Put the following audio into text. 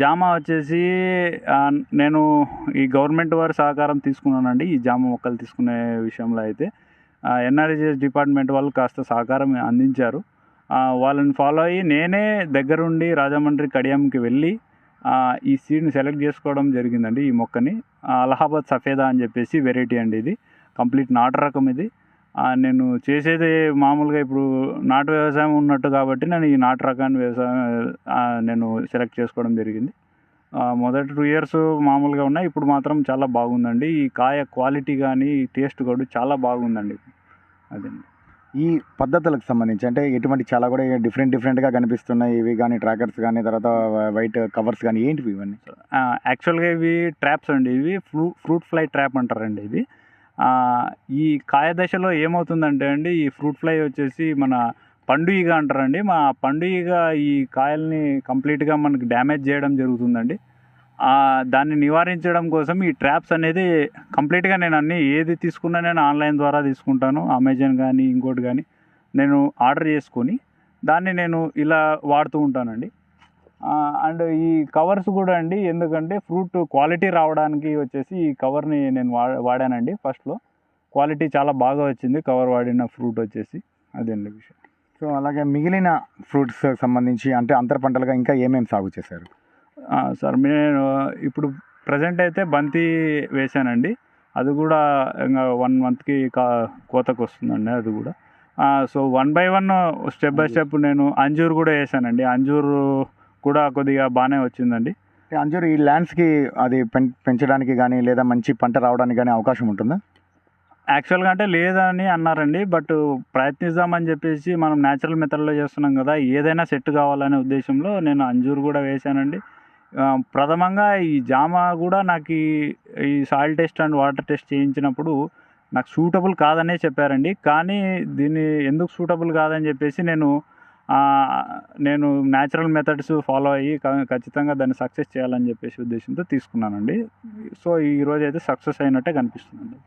జామ వచ్చేసి నేను ఈ గవర్నమెంట్ వారి సహకారం తీసుకున్నానండి. ఈ జామ మొక్కలు తీసుకునే విషయంలో అయితే ఎన్ఆర్జిఎస్ డిపార్ట్మెంట్ వాళ్ళు కాస్త సహకారం అందించారు. వాళ్ళని ఫాలో అయ్యి నేనే దగ్గరుండి రాజమండ్రి కడియంకి వెళ్ళి ఈ సీడ్ని సెలెక్ట్ చేసుకోవడం జరిగిందండి ఈ మొక్కని. అలహాబాద్ సఫేదా అని చెప్పేసి వెరైటీ అండి ఇది. కంప్లీట్ నాటు రకం ఇది. నేను చేసేది మామూలుగా ఇప్పుడు నాటు వ్యవసాయం ఉన్నట్టు కాబట్టి నేను ఈ నాటు రకాన్ని వ్యవసాయం నేను సెలెక్ట్ చేసుకోవడం జరిగింది. మొదటి టూ ఇయర్స్ మామూలుగా ఉన్నాయి. ఇప్పుడు మాత్రం చాలా బాగుందండి. ఈ కాయ క్వాలిటీ కానీ టేస్ట్ కూడా చాలా బాగుందండి. అదండి ఈ పద్ధతులకు సంబంధించి అంటే ఎటువంటి చాలా కూడా డిఫరెంట్ డిఫరెంట్గా కనిపిస్తున్నాయి. ఇవి కానీ ట్రాకర్స్ కానీ తర్వాత వైట్ కవర్స్ కానీ ఏంటివి ఇవన్నీ? యాక్చువల్గా ఇవి ట్రాప్స్ అండి. ఇవి ఫ్రూ ఫ్రూట్ ఫ్లై ట్రాప్ అంటారండి ఇది ఈ కాయ దశలో ఏమవుతుందంటే అండి ఈ ఫ్రూట్ ఫ్లై వచ్చేసి మన పండు ఈగ అంటారండి. మా పండు ఈగ ఈ కాయల్ని కంప్లీట్గా మనకి డ్యామేజ్ చేయడం జరుగుతుందండి. దాన్ని నివారించడం కోసం ఈ ట్రాప్స్ అనేది కంప్లీట్గా నేను అన్ని ఏది తీసుకున్నా నేను ఆన్లైన్ ద్వారా తీసుకుంటాను. అమెజాన్ కానీ ఇంకోటి కానీ నేను ఆర్డర్ చేసుకొని దాన్ని నేను ఇలా వాడుతూ ఉంటానండి. అండ్ ఈ కవర్స్ కూడా అండి ఎందుకంటే ఫ్రూట్ క్వాలిటీ రావడానికి వచ్చేసి ఈ కవర్ని నేను వా వాడానండి ఫస్ట్లో. క్వాలిటీ చాలా బాగా వచ్చింది కవర్ వాడిన ఫ్రూట్ వచ్చేసి. అదండి విషయం. సో అలాగే మిగిలిన ఫ్రూట్స్ సంబంధించి అంటే అంతర పంటలుగా ఇంకా ఏమేమి సాగు చేశారు? సార్ నేను ఇప్పుడు ప్రజెంట్ అయితే బంతి వేశానండి. అది కూడా ఇంకా వన్ మంత్కి కా కోతకు వస్తుందండి అది కూడా. So one by one step by step నేను అంజూరు కూడా వేసానండి అంజూరు కూడా కొద్దిగా బాగానే వచ్చిందండి. అంజూరు ఈ ల్యాండ్స్కి అది పెంచడానికి కానీ లేదా మంచి పంట రావడానికి కానీ అవకాశం ఉంటుందా? యాక్చువల్గా అంటే లేదని అన్నారండి బట్ ప్రయత్నిద్దామని చెప్పేసి మనం న్యాచురల్ మెథడ్లో చేస్తున్నాం కదా ఏదైనా సెట్ కావాలనే ఉద్దేశంలో నేను అంజూరు కూడా వేశానండి ప్రథమంగా ఈ జామ కూడా నాకు ఈ- soil test and water test చేయించినప్పుడు నాకు సూటబుల్ కాదనే చెప్పారండి. కానీ దీన్ని ఎందుకు సూటబుల్ కాదని చెప్పేసి నేను నేను న్యాచురల్ మెథడ్స్ ఫాలో అయ్యి ఖచ్చితంగా దాన్ని సక్సెస్ చేయాలని చెప్పేసి ఉద్దేశంతో తీసుకున్నానండి. సో ఈరోజు అయితే సక్సెస్ అయినట్టే కనిపిస్తుందండి.